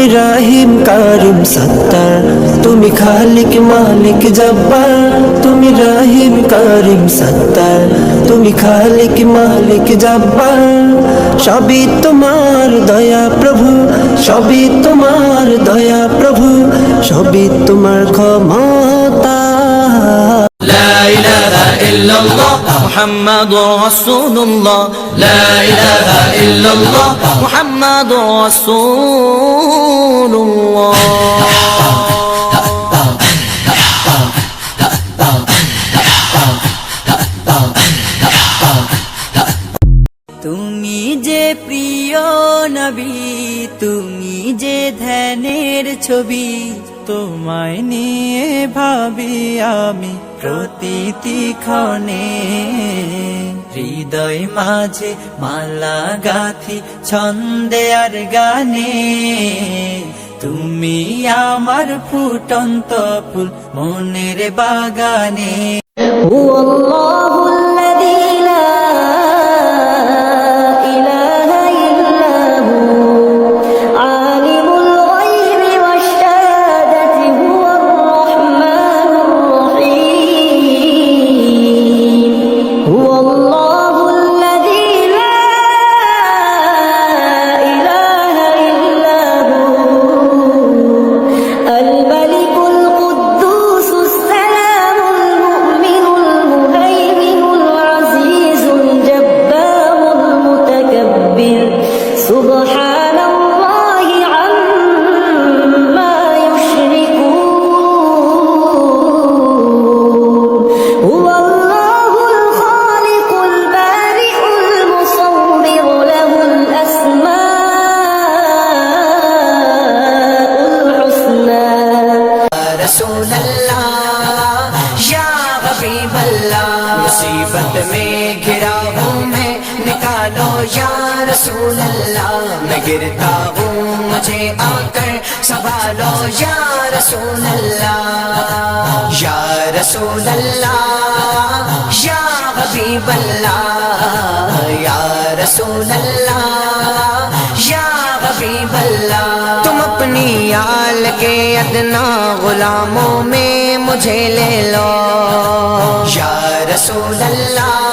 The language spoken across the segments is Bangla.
তুমি রাহিম, কারিম, সত্তার। তুমি খালিক, মালিক, জব্বার। তুমি রাহিম, কারিম, সত্তার। তুমি খালিক, মালিক, জব্বার। সবই তোমার দয়া প্রভু, সবই তোমার দয়া প্রভু, সবই তোমার ক্ষমতা। illallah Muhammadur Rasulullah La ilaha illallah Muhammadur Rasulullah তুমি যে প্রিয় নবী তুমি যে ধ্যানের ছবি তোমায় নিয়ে ভাবি আমি প্রতিটি ক্ষণে হৃদয় মাঝে মালা গাথি, ছন্দে আর গানে। তুমি আমার ফুটন্ত ফুল মনের বাগানে। ও আল্লাহ رسول اللہ میں گرتا ہوں مجھے آ کر سوالو یا رسول اللہ یا رسول اللہ یا حبیب اللہ یا رسول اللہ یا حبیب اللہ تم اپنی آل کے ادنا غلاموں میں مجھے لے لو یا رسول اللہ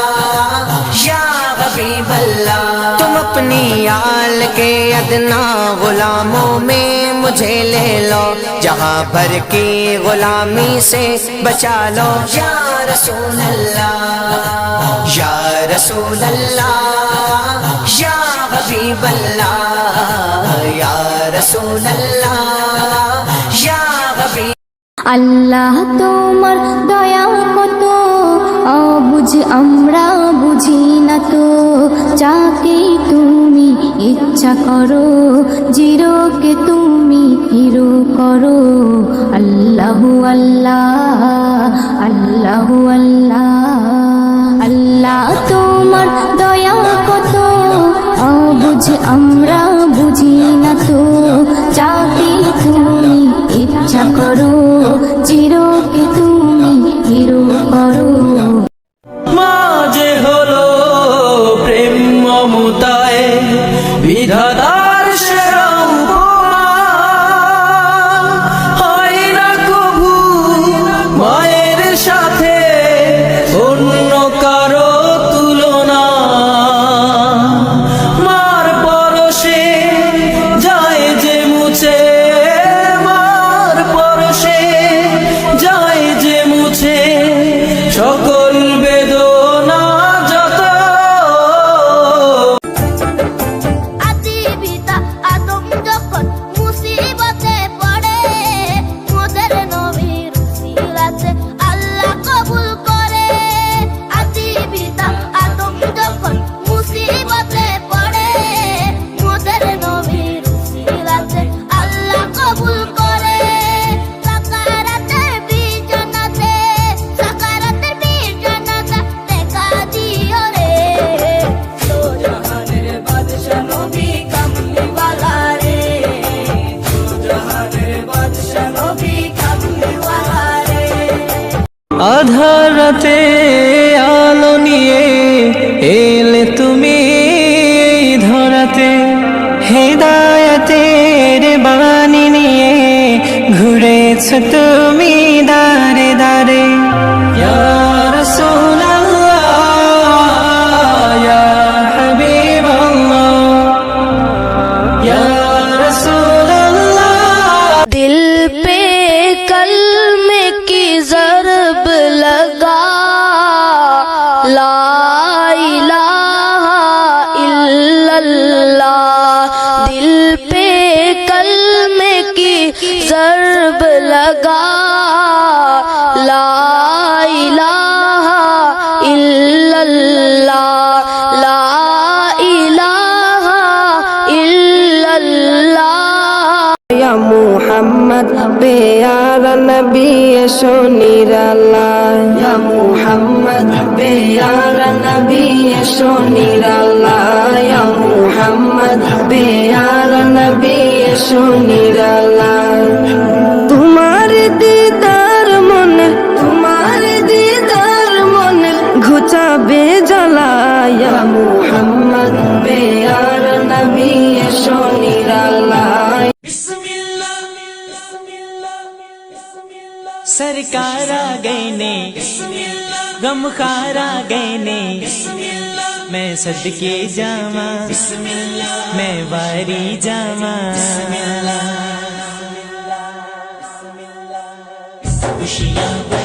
کے ادنا غلاموں میں مجھے لے لو۔ جہاں بھر کی غلامی سے بچا لو۔ یا رسول اللہ، یا رسول اللہ، یا حبیب اللہ، یا رسول اللہ، یا حبیب আল্লাহ তোমার দয়া কত অবুঝ আমরা বুঝি না তো যাকে তুমি ইচ্ছা করো, জিরোকে তুমি হিরো করো। আল্লাহ আল্লাহ আল্লাহ আল্লাহ। আল্লাহ, তোমার দয়া কত? অবুঝ আমরা বুঝি না। মমতায় বিধাতার আধারাতে আলো নিয়ে এলে তুমি ধরাতে হেদায়াতের বাণী নিয়ে ঘুরেছ তুমি মুহাম্মদ পেয়ারা নবী এসো নিরাল্লাহ ইয়া মুহাম্মদ পেয়ারা নবী এসো নিরাল্লাহ ইয়া মুহাম্মদ পেয়ারা নবী এসো নিরাল্লাহ তোমার দিদার মনে তোমার দিদার মনে ঘুচাবে জ্বালা ইয়া মুহাম্মদ পেয়ারা নবী এসো سرکار آ گئے نے غم خارا گئے نے۔ میں صدقے جاما میں واری جاما خوشیاں